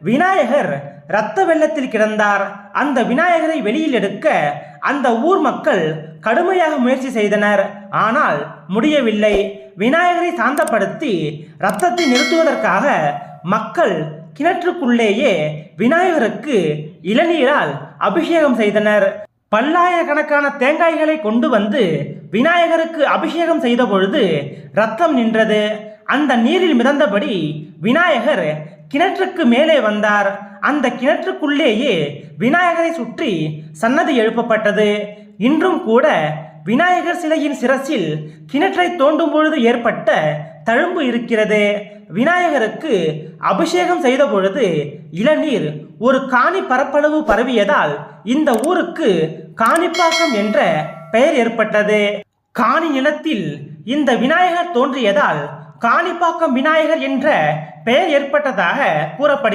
விநாயகர் இரத்த வெள்ளத்தில் கிடந்தார். அந்த விநாயகரை வெளியில் எடுக்க அந்த ஊர் மக்கள் கடுமையாக முயற்சி செய்தனர். ஆனால் முடியவில்லை. விநாயகரை சாந்தப்படுத்தி இரத்தத்தை நிறுத்துவதற்காக மக்கள் கிணற்றுக்குள்ளேயே விநாயகருக்கு இளநீரால் அபிஷேகம் செய்தனர். பல்லாயிரக்கணக்கான தேங்காய்களை கொண்டு வந்து விநாயகருக்கு அபிஷேகம் செய்த பொழுது ரத்தம் நின்றது. அந்த நீரில் மிதந்தபடி விநாயகர் கிணற்றுக்கு மேலே வந்தார். அந்த கிணற்றுக்குள்ளேயே விநாயகரை சுற்றி சன்னதி எழுப்பப்பட்டது. இன்றும் கூட விநாயகர் சிலையின் சிரசில் கிணற்றை தோண்டும் பொழுது ஏற்பட்ட தழும்பு இருக்கிறது. விநாயகருக்கு அபிஷேகம் செய்த பொழுது இளநீர் ஒரு காணி பரப்பளவு பரவியதால் இந்த ஊருக்கு காணிப்பாக்கம் என்ற பெயர் ஏற்பட்டது. காணி நிலத்தில் இந்த விநாயகர் தோன்றியதால் காணிப்பாக்கம் விநாயகர் என்ற பெயர் ஏற்பட்டதாக கூறப்படுகிறது.